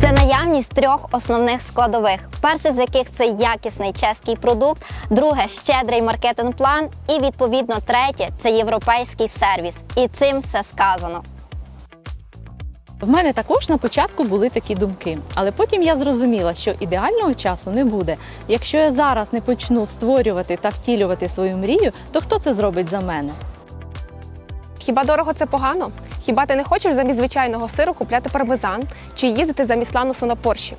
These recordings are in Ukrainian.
Це наявність трьох основних складових. Перший з яких це якісний чеський продукт, друге щедрий маркетинг-план, і відповідно третє це європейський сервіс. І цим все сказано. В мене також на початку були такі думки, але потім я зрозуміла, що ідеального часу не буде. Якщо я зараз не почну створювати та втілювати свою мрію, то хто це зробить за мене? Хіба дорого це погано? Хіба ти не хочеш замість звичайного сиру купляти пармезан чи їздити замість ланосу на Порші?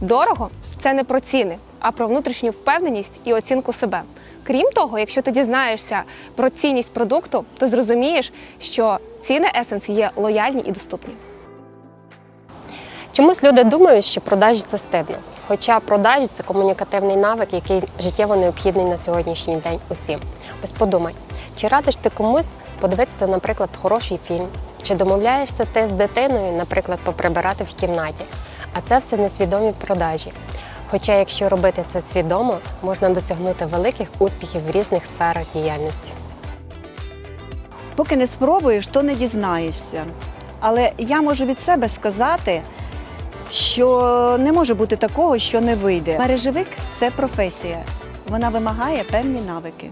Дорого це не про ціни, а про внутрішню впевненість і оцінку себе. Крім того, якщо ти дізнаєшся про цінність продукту, то зрозумієш, що ціни Essence є лояльні і доступні. Чомусь люди думають, що продажі це стидно. Хоча продажі це комунікативний навик, який життєво необхідний на сьогоднішній день усім. Ось подумай, чи радиш ти комусь подивитися, наприклад, хороший фільм, чи домовляєшся ти з дитиною, наприклад, поприбирати в кімнаті. А це все несвідомі продажі. Хоча, якщо робити це свідомо, можна досягнути великих успіхів в різних сферах діяльності. Поки не спробуєш, то не дізнаєшся. Але я можу від себе сказати, що не може бути такого, що не вийде. Мережевик це професія. Вона вимагає певні навики.